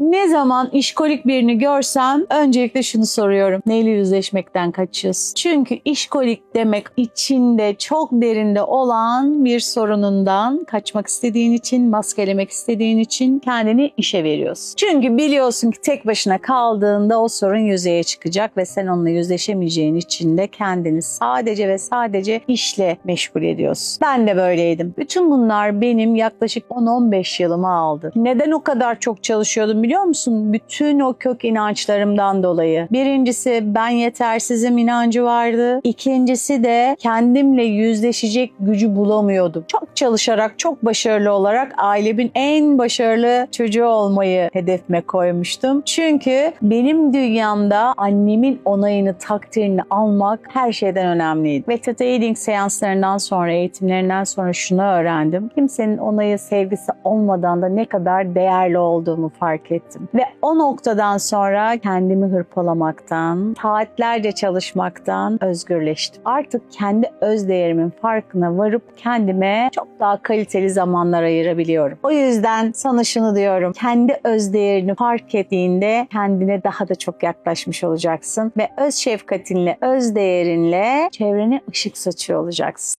Ne zaman işkolik birini görsem öncelikle şunu soruyorum. Neyle yüzleşmekten kaçıyorsun? Çünkü işkolik demek içinde çok derinde olan bir sorunundan kaçmak istediğin için, maskelemek istediğin için kendini işe veriyorsun. Çünkü biliyorsun ki tek başına kaldığında o sorun yüzeye çıkacak ve sen onunla yüzleşemeyeceğin için de kendini sadece ve sadece işle meşgul ediyorsun. Ben de böyleydim. Bütün bunlar benim yaklaşık 10-15 yılımı aldı. Neden o kadar çok çalışıyordum biliyor musun? Bütün o kök inançlarımdan dolayı. Birincisi ben yetersizim inancı vardı. İkincisi de kendimle yüzleşecek gücü bulamıyordum. Çok çalışarak, çok başarılı olarak ailemin en başarılı çocuğu olmayı hedefime koymuştum. Çünkü benim dünyamda annemin onayını, takdirini almak her şeyden önemliydi. Ve Theta Healing seanslarından sonra, eğitimlerinden sonra şunu öğrendim. Kimsenin onayı, sevgisi olmadan da ne kadar değerli olduğumu fark ettim. Ve o noktadan sonra kendimi hırpalamaktan, saatlerce çalışmaktan özgürleştim. Artık kendi öz değerimin farkına varıp kendime çok daha kaliteli zamanlar ayırabiliyorum. O yüzden sana şunu diyorum. Kendi öz değerini fark ettiğinde kendine daha da çok yaklaşmış olacaksın ve öz şefkatinle, öz değerinle çevrene ışık saçıyor olacaksın.